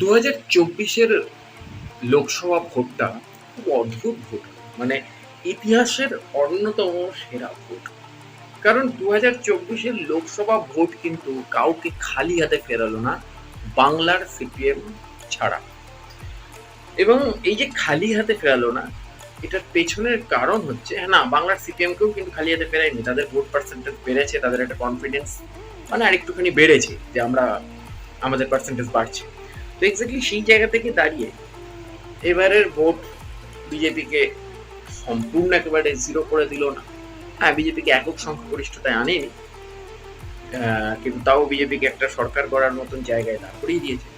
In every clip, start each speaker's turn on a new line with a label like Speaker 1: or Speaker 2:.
Speaker 1: দু হাজার চব্বিশের লোকসভা ভোটটা খুব অদ্ভুত ভোট। মানে ইতিহাসের অন্যতম সেরা ভোট। কারণ দু হাজার চব্বিশের লোকসভা ভোট কিন্তু কাউকে খালি হাতে ফেরালো না, বাংলার সিপিএম ছাড়া। এবং এই যে খালি হাতে ফেরালো না, এটার পেছনের কারণ হচ্ছে হ্যাঁ না, বাংলার সিপিএমকেও কিন্তু খালি হাতে ফেরায়নি, তাদের ভোট পার্সেন্টেজ বেড়েছে, তাদের একটা কনফিডেন্স মানে আরেকটুখানি বেড়েছে যে আমরা, আমাদের পার্সেন্টেজ বাড়ছে। এক্স্যাক্টলি সেই জায়গা থেকে দাঁড়িয়ে এবারের ভোট বিজেপিকে সম্পূর্ণ একেবারে জিরো করে দিল না। হ্যাঁ বিজেপিকে একক সংখ্যাগরিষ্ঠতায় আনেনি কিন্তু তাও বিজেপিকে একটা সরকার গড়ার মতন জায়গায় দাঁড় করিয়ে দিয়েছে।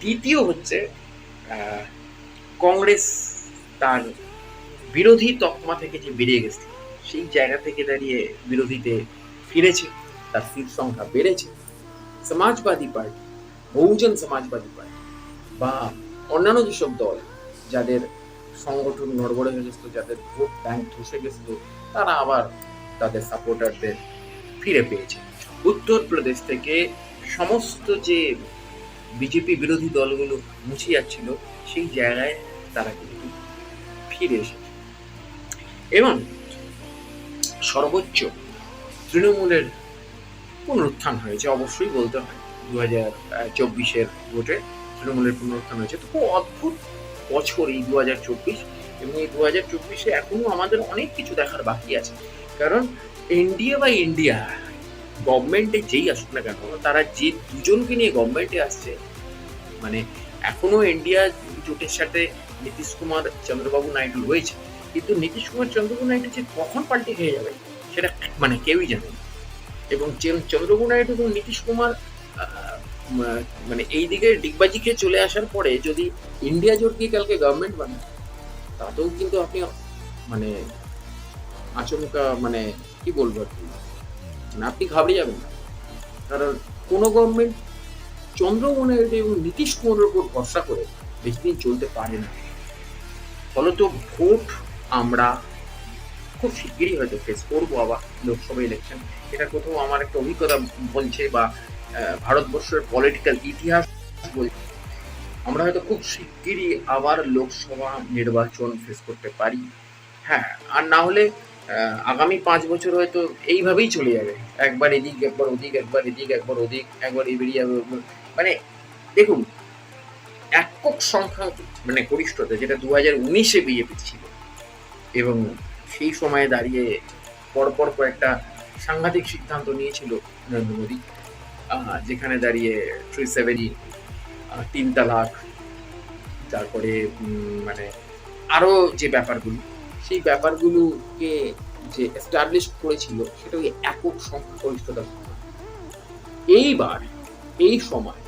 Speaker 1: দ্বিতীয় হচ্ছে কংগ্রেস তার বিরোধী তকমা থেকে যে বেরিয়ে গেছে, সেই জায়গা থেকে দাঁড়িয়ে বিরোধীতে ফিরেছে, তার সিট সংখ্যা বেড়েছে। সমাজবাদী পার্টি বহুজন সমাজবাদী পার্টি বা অন্যান্য যেসব দল যাদের সংগঠন নড়বড়ে হয়ে গেছিল, যাদের ভোট ব্যাংক ধসে গেছিল, তারা আবার তাদের সাপোর্টারদের ফিরে পেয়েছে। উত্তরপ্রদেশ থেকে সমস্ত যে বিজেপি বিরোধী দলগুলো মুছে যাচ্ছিল, সেই জায়গায় তারা কিন্তু ফিরে এসেছে। এবং সর্বোচ্চ তৃণমূলের পুনরুত্থান হয়েছে, অবশ্যই বলতে হয়। দু হাজার চব্বিশের ভোটে তৃণমূলের পুনরুত্থান হয়েছে। তো খুব অদ্ভুত বছর এই দু হাজার চব্বিশ এবং এই দু হাজার চব্বিশে এখনও আমাদের অনেক কিছু দেখার বাকি আছে। কারণ এনডিএ বা ইন্ডিয়া গভর্নমেন্টে যেই আসুক না কেন, তারা যে দুজনকে নিয়ে গভর্নমেন্টে আসছে মানে এখনও ইন্ডিয়া জোটের সাথে নীতিশ কুমার, চন্দ্রবাবু নাইডু রয়েছে। কিন্তু নীতিশ কুমার, চন্দ্রবাবু নাইডু যে কখন পাল্টে খেয়ে যাবে, সেটা মানে কেউই জানে না। এবং চন্দ্রবাবু নাইডু এবং নীতিশ কুমার মানে এই দিকে ডিগবাজি খেয়ে চলে আসার পরে যদি ইন্ডিয়া জোট গিয়ে কালকে গভর্নমেন্ট বানায়, তাতেও কিন্তু আপনি মানে আচমকা মানে কি বলব আর কি? মানে আপনি ঘাবড়ে যাবেন না। কারণ কোনো গভর্নমেন্ট চন্দ্রবাবু নাইডু এবং নীতিশ কুমারের উপর ভরসা করে বেশি দিন চলতে পারে না। ফলত ভোট আমরা খুব শিগগিরই হয়তো ফেস করব আবার লোকসভা ইলেকশন এটা কোথাও আমার একটা অভিজ্ঞতা বলছে বা ভারতবর্ষের পলিটিক্যাল ইতিহাস আমরা হয়তো খুব শিগগিরই আবার লোকসভা নির্বাচন ফেস করতে পারি। হ্যাঁ আর না হলে আগামী পাঁচ বছর হয়তো এইভাবেই চলে যাবে। একবার এদিক, একবার ওদিক, একবার এদিক, একবার ওদিক, একবার এই বেরিয়ে যাবে মানে দেখুন, একক সংখ্যা মানে গরিষ্ঠতা যেটা দু হাজার উনিশে বিজেপি ছিল, এবং সেই সময়ে দাঁড়িয়ে পরপর কয়েকটা সাংঘাতিক সিদ্ধান্ত নিয়েছিল নরেন্দ্র মোদী। যেখানে দাঁড়িয়ে থ্রি সেভেনি তিন তালাক তারপরে মানে আরও যে ব্যাপারগুলো, সেই ব্যাপারগুলোকে যে এস্টাবলিশ করেছিল, সেটা ওই একক সংখ্যাগরিষ্ঠতার সময় এইবার, এই সময়,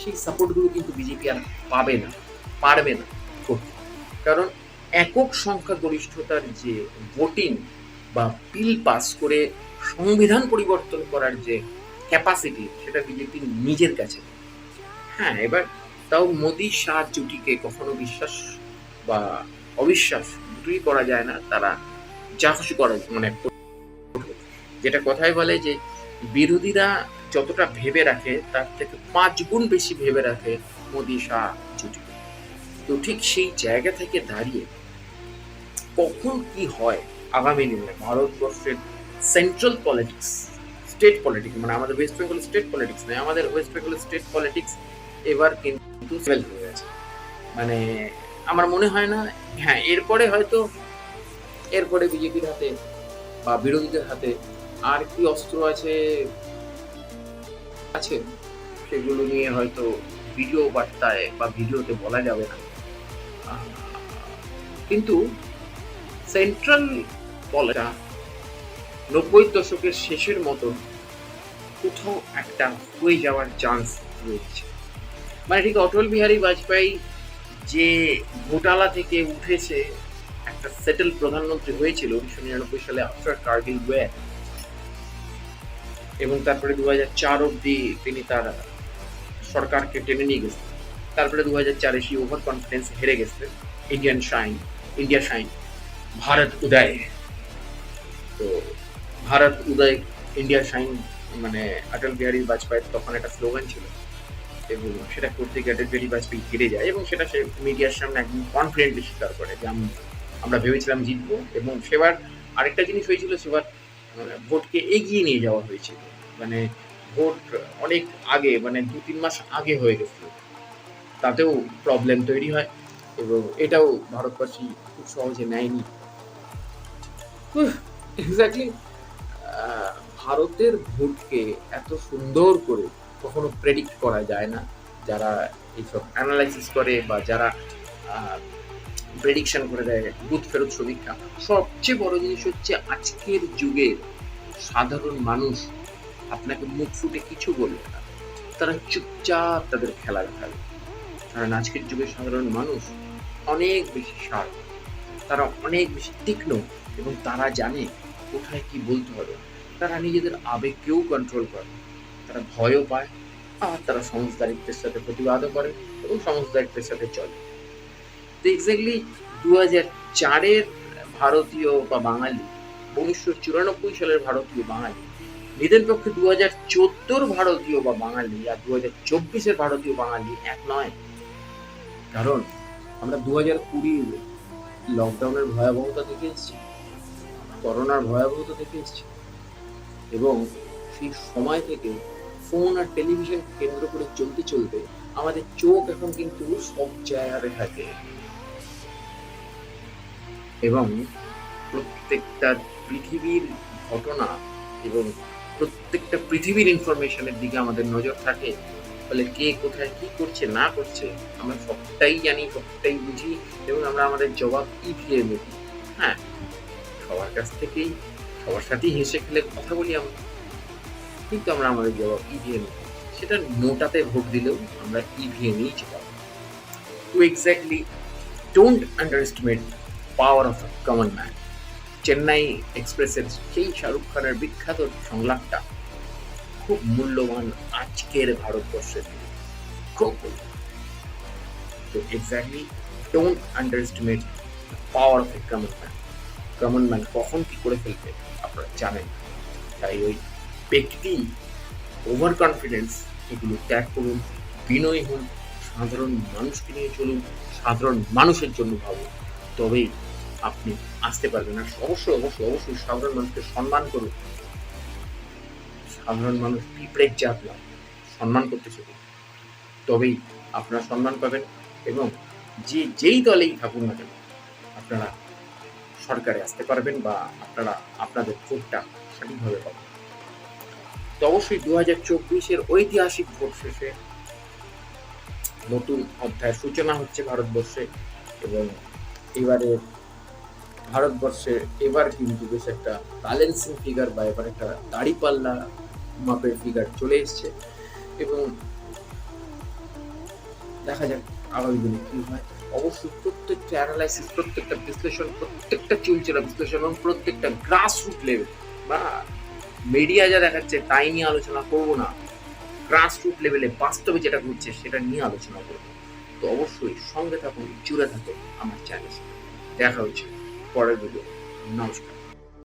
Speaker 1: সেই সাপোর্টগুলো কিন্তু বিজেপি আর পাবে না, পারবে না করতে কারণ একক সংখ্যাগরিষ্ঠতার যে ভোটিং বা বিল পাস করে সংবিধান পরিবর্তন করার যে ক্যাপাসিটি সেটা বিজেপির নিজের কাছে। হ্যাঁ এবার তাও মোদী শাহ জুটিকে কখনো বিশ্বাস বা অবিশ্বাস দুটোই করা যায় না, তারা যা খুশি করে মানে যেটা কথাই বলে যে বিরোধীরা যতটা ভেবে রাখে, তার থেকে পাঁচ গুণ বেশি ভেবে রাখে মোদী শাহ জুটিকে তো ঠিক সেই জায়গা থেকে দাঁড়িয়ে কখন কি হয় আগামী দিনে ভারতবর্ষের সেন্ট্রাল পলিটিক্স স্টেট পলিটিক্স মানে আমাদের ওয়েস্ট বেঙ্গল স্টেট পলিটিক্স নয়, আমাদের ওয়েস্ট বেঙ্গল স্টেট পলিটিক্স এবার কিন্তু সেভেল হয়ে গেছে। মানে আমার মনে হয় না হ্যাঁ এরপরে হয়তো, এরপরে বিজেপির হাতে বা বিরোধীদের হাতে আর কি অস্ত্র আছে আছে? সেগুলো নিয়ে হয়তো ভিডিও বার্তায় বা ভিডিওতে বলা যাবে না। কিন্তু সেন্ট্রাল পলিটা নব্বই দশকের শেষের মতন কোথাও একটা হয়ে যাওয়ার চান্স রয়েছে। মানে ঠিক অটল বিহারী বাজপেয়ী যে ঘোটালা থেকে উঠেছে, একটা সেটেল প্রধানমন্ত্রী হয়েছিল উনিশশো নিরানব্বই সালে আফটার কার্গিল ওয়ার, এবং তারপরে দু হাজার চার অব্দি তিনি তার সরকারকে টেনে নিয়ে গেছেন। তারপরে দু হাজার চারে সেই ওভার কনফিডেন্স হেরে গেছিলেন Indian shine India shine Bharat উদয় তো ভারত উদয় ইন্ডিয়া শাইন মানে অটল বিহারী বাজপেয়ীর তখন একটা স্লোগান ছিল, এবং সেটা করতে গিয়ে অ্যাডেল বাজপেয়ী হেরে যায়, এবং সেটা সে মিডিয়ার সামনে একদম কনফিডেন্টলি স্বীকার করে যে আমরা ভেবেছিলাম জিতবো, এবং সেবার আরেকটা জিনিস হয়েছিল, সেবার ভোটকে এগিয়ে নিয়ে যাওয়া হয়েছিল। মানে ভোট অনেক আগে মানে দু তিন মাস আগে হয়ে গেছিল। তাতেও প্রবলেম তৈরি হয়, এবং এটাও ভারতবাসী খুব সহজে নেয়নি। এক্স্যাক্টলি ভারতের ভোটকে এত সুন্দর করে কখনো প্রেডিক্ট করা যায় না। যারা এইসব অ্যানালাইসিস করে বা যারা প্রেডিকশন করে দেয়, বুথ ফেরত সমীক্ষা সবচেয়ে বড় জিনিস হচ্ছে আজকের যুগের সাধারণ মানুষ আপনাকে মুখ ফুটে কিছু বলবে না। তারা চুপচাপ তাদের খেলা দেখাবে। কারণ আজকের যুগের সাধারণ মানুষ অনেক বেশি শার্প তারা অনেক বেশি তীক্ষ্ণ এবং তারা জানে কোথায় কি বলতে হবে। তারা নিজেদের আবেগকেও কন্ট্রোল করে। তারা ভয়ও পায় আর তারা সমজদারিত্বের সাথে প্রতিবাদও করে এবং সমজদারিত্বের সাথে চলে। তো এক্স্যাক্টলি দু হাজার চারের ভারতীয় বা বাঙালি, উনিশশো চুরানব্বই সালের ভারতীয় বাঙালি নিদেন পক্ষে দু হাজার চোদ্দোর ভারতীয় বা বাঙালি আর দু হাজার চব্বিশের ভারতীয় বাঙালি এক নয়। কারণ আমরা দু হাজার কুড়ির লকডাউনের ভয়াবহতা দেখে এসেছি করোনার ভয়াবহতা দেখে এসেছি। এবং সেই সময় থেকে ফোন আর টেলিভিশন কেন্দ্র করে চলতে চলতে আমাদের চোখ এখন কিন্তু সব জায়গায় থাকে। এবং প্রত্যেকটা পৃথিবীর ঘটনা এবং প্রত্যেকটা পৃথিবীর ইনফরমেশনের দিকে আমাদের নজর থাকে। ফলে কে কোথায় কি করছে, না করছে, আমরা সবটাই জানি, সবটাই বুঝি এবং আমরা আমাদের জবাব ইভিএ দেখি হ্যাঁ সবার কাছ থেকেই সবার সাথেই হেসে খেলে কথা বলি আমরা। কিন্তু আমরা আমাদের জবাব ইভিএম সেটা নোটাতে ভোট দিলেও আমরা ইভিএমই জবাব to exactly don't underestimate power of common man Chennai এক্সপ্রেসের সেই শাহরুখ খানের বিখ্যাত সংলাপটা খুব মূল্যবান আজকের ভারতবর্ষের। খুব তো exactly don't underestimate power of a common man common man কখন কি করে ফেলবে? আপনারা জানেন। তাই ওই ব্যক্তি ওভার কনফিডেন্স এগুলো ত্যাগ করুন, বিনয়ী হন, সাধারণ মানুষকে নিয়ে চলুন, সাধারণ মানুষের জন্য ভাবুন। তবেই আপনি আসতে পারবেন আর অবশ্যই অবশ্যই অবশ্যই সাধারণ মানুষকে সম্মান করুন। সাধারণ মানুষ পিঁপড়ের জাত না। সম্মান করতে শিখুন তবেই আপনারা সম্মান পাবেন এবং যে যেই দলেই থাকুন না কেন, আপনারা সরকারে আসতে পারবেন বা আপনারা, আপনাদের ভোটটা সঠিকভাবে পাবেন। তো অবশ্যই দু হাজার চব্বিশের ঐতিহাসিক ভোট শেষে নতুন অধ্যায়ের সূচনা হচ্ছে ভারতবর্ষে এবং এবারে ভারতবর্ষে এবার কিন্তু বেশ একটা ব্যালেন্সিং ফিগার বা এবার একটা দাড়িপাল্লা মাপের ফিগার চলে এসছে এবং দেখা যাক আগামী দিনে কি হয়। অবশ্যই প্রত্যেকটা অ্যানালাইসিস প্রত্যেকটা বিশ্লেষণ, প্রত্যেকটা চুলচেরা বিশ্লেষণ এবং প্রত্যেকটা গ্রাসরুট লেভেল বা মিডিয়া যা দেখাচ্ছে তাই নিয়ে আলোচনা করব না। গ্রাসরুট লেভেলে বাস্তবে যেটা ঘটছে সেটা নিয়ে আলোচনা করব। তো অবশ্যই সঙ্গে থাকুন, জুড়ে থাকুন আমার চ্যানেল দেখা হচ্ছে পরের ভিডিও নমস্কার।